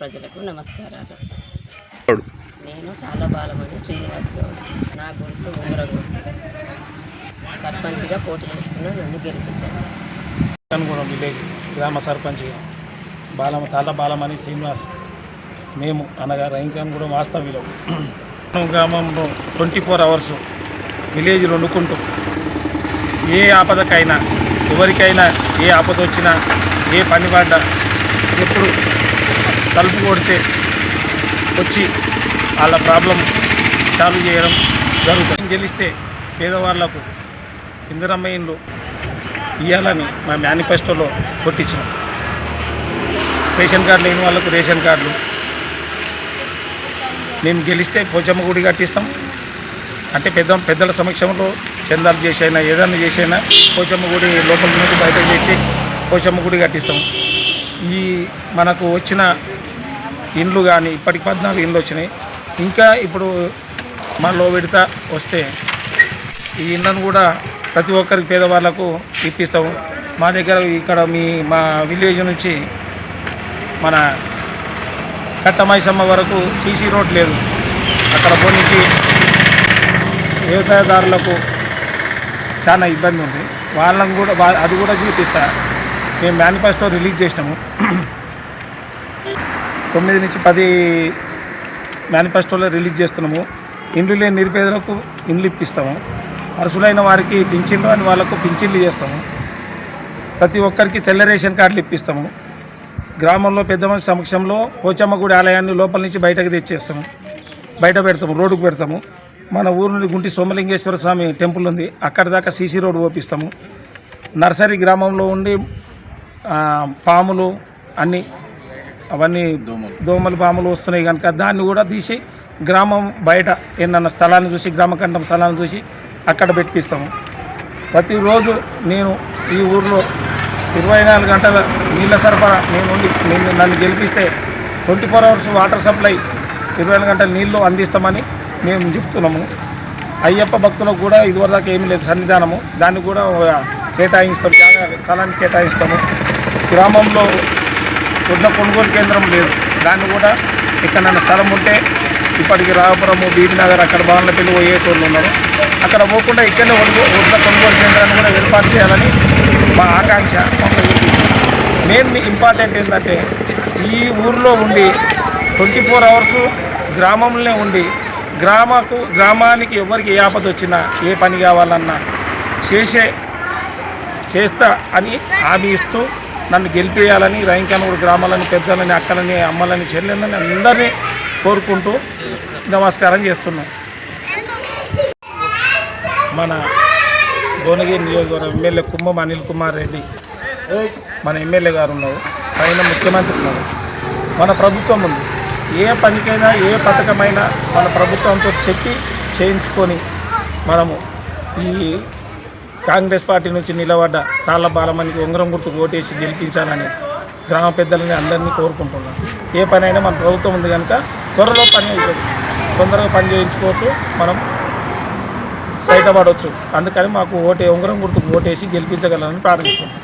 ప్రజలకు నమస్కారాలు. నేను తాళబాలమని శ్రీనివాస్ గౌడ్. నా గుర్తు ఉంగర గుర్తు సర్పంచ్గా పోటీ చేస్తున్నా నన్ను గెలిపించాను విలేజ్ గ్రామ సర్పంచ్గా బాలమ తాళ్ళ బాలమణి శ్రీనివాస్ మేము అనగా రైంకన్గూడెం వాస్తవ్యులు. గ్రామంలో ట్వంటీ ఫోర్ అవర్స్ విలేజ్ వండుకుంటూ ఏ ఆపదకైనా ఎవరికైనా ఏ ఆపద వచ్చినా ఏ పని పడ్డా ఎప్పుడు తలుపు కొడితే వచ్చి వాళ్ళ ప్రాబ్లం సాల్వ్ చేయడం జరుగుతుంది. గెలిస్తే పేదవాళ్ళకు ఇందిరమ్మ ఇండ్లు ఇవ్వాలని మా మేనిఫెస్టోలో కొట్టించినాం. రేషన్ కార్డు లేని వాళ్ళకు రేషన్ కార్డులు. మేము గెలిస్తే పోచమ్మ గుడి కట్టిస్తాం. అంటే పెద్ద పెద్దల సమక్షంలో చందాలు చేసైనా ఏదైనా చేసైనా పోచమ్మ గుడి లోపల నుండి బయటకు తెచ్చి పోచమ్మ గుడి కట్టిస్తాం. ఈ మనకు వచ్చిన ఇండ్లు కానీ ఇప్పటికి పద్నాలుగు ఇండ్లు వచ్చినాయి. ఇంకా ఇప్పుడు మనలో విడత వస్తే ఈ ఇండ్లను కూడా ప్రతి ఒక్కరికి పేదవాళ్ళకు ఇప్పిస్తాము. మా దగ్గర ఇక్కడ మీ మా విలేజ్ నుంచి మన కట్టమైసమ్మ వరకు సీసీ రోడ్ లేదు. అక్కడ పోనీకి వ్యవసాయదారులకు చాలా ఇబ్బంది ఉంది. వాళ్ళని కూడా అది కూడా చూపిస్తా. మేము మేనిఫెస్టో రిలీజ్ చేసినాము. తొమ్మిది నుంచి పది మేనిఫెస్టోలో రిలీజ్ చేస్తున్నాము. ఇండ్లు లేని నిరుపేదలకు ఇండ్లు ఇప్పిస్తాము. అరుసులైన వారికి పింఛన్లు అని వాళ్ళకు పింఛన్లు చేస్తాము. ప్రతి ఒక్కరికి తెల్ల రేషన్ కార్డులు ఇప్పిస్తాము. గ్రామంలో పెద్ద మనిషి సమక్షంలో పోచమ్మ గుడి ఆలయాన్ని లోపల నుంచి బయటకు తెచ్చేస్తాము. బయట పెడతాము రోడ్డుకు పెడతాము. మన ఊరు నుండి గుంటి సోమలింగేశ్వర స్వామి టెంపుల్ ఉంది. అక్కడి దాకా సీసీ రోడ్డు ఓపిస్తాము. నర్సరీ గ్రామంలో ఉండి పాములు అన్నీ అవన్నీ దోమలు. పాములు వస్తున్నాయి కనుక దాన్ని కూడా తీసి గ్రామం బయట ఏమన్నా స్థలాన్ని చూసి గ్రామకంఠం స్థలాన్ని చూసి అక్కడ పెట్టిస్తాము. ప్రతిరోజు నేను ఈ ఊర్లో ఇరవై నాలుగు గంటల నీళ్ళ సరఫరా నేను నేను నన్ను గెలిపిస్తే twenty four hours water supply ఇరవై నాలుగు గంటల నీళ్ళు అందిస్తామని మేము చెప్తున్నాము. అయ్యప్ప భక్తులకు కూడా ఇదివరదాకా ఏమీ లేదు సన్నిధానము. దాన్ని కూడా కేటాయిస్తాం జాగా స్థలాన్ని కేటాయిస్తాము. గ్రామంలో వడ్ల కొనుగోలు కేంద్రం లేదు. దాన్ని కూడా ఎక్కడైనా స్థలం ఉంటే ఇప్పటికి రాపురము బీబీనగర్ అక్కడ భవన్ల పెళ్ళి పోయేటోళ్ళు ఉన్నారు. అక్కడ పోకుండా ఇక్కడనే వడ్ల వడ్ల కొనుగోలు కేంద్రాన్ని కూడా ఏర్పాటు చేయాలని మా ఆకాంక్ష. మెయిన్ ఇంపార్టెంట్ ఏంటంటే ఈ ఊర్లో ఉండి ట్వంటీ ఫోర్ అవర్స్ గ్రామంలోనే ఉండి గ్రామకు గ్రామానికి ఎవరికి ఏ ఆపద వచ్చినా ఏ పని కావాలన్నా చేసే చేస్తా అని హామీ ఇస్తూ నన్ను గెలిపేయాలని రైంకనూరు గ్రామాలని పెద్దలని అక్కలని అమ్మలని చెల్లెళ్ళని అందరినీ కోరుకుంటూ నమస్కారం చేస్తున్నాను మన భువనగిరి నియోజకవర్గం ఎమ్మెల్యే కుంభం అనిల్ కుమార్ రెడ్డి మన ఎమ్మెల్యే గారు ఉన్నారు. పైన ముఖ్యమంత్రి ఉన్నారు. మన ప్రభుత్వం ఉంది. ఏ పనికైనా ఏ పథకమైనా మన ప్రభుత్వంతో చెప్పి చేయించుకొని మనము ఈ కాంగ్రెస్ పార్టీ నుంచి నిలబడ్డ తాళ్ళ బాలమణికి ఉంగరం గుర్తు ఓటేసి గెలిపించాలని గ్రామ పెద్దలని అందరినీ కోరుకుంటున్నాను ఏ పనైనా మన ప్రభుత్వం ఉంది కనుక త్వరలో పని అవుతుంది తొందరగా పని చేయించుకోవచ్చు. మనం బయటపడవచ్చు. అందుకని మాకు ఓటే ఉంగరం గుర్తుకు ఓటేసి గెలిపించగలరని ప్రార్థిస్తున్నాం.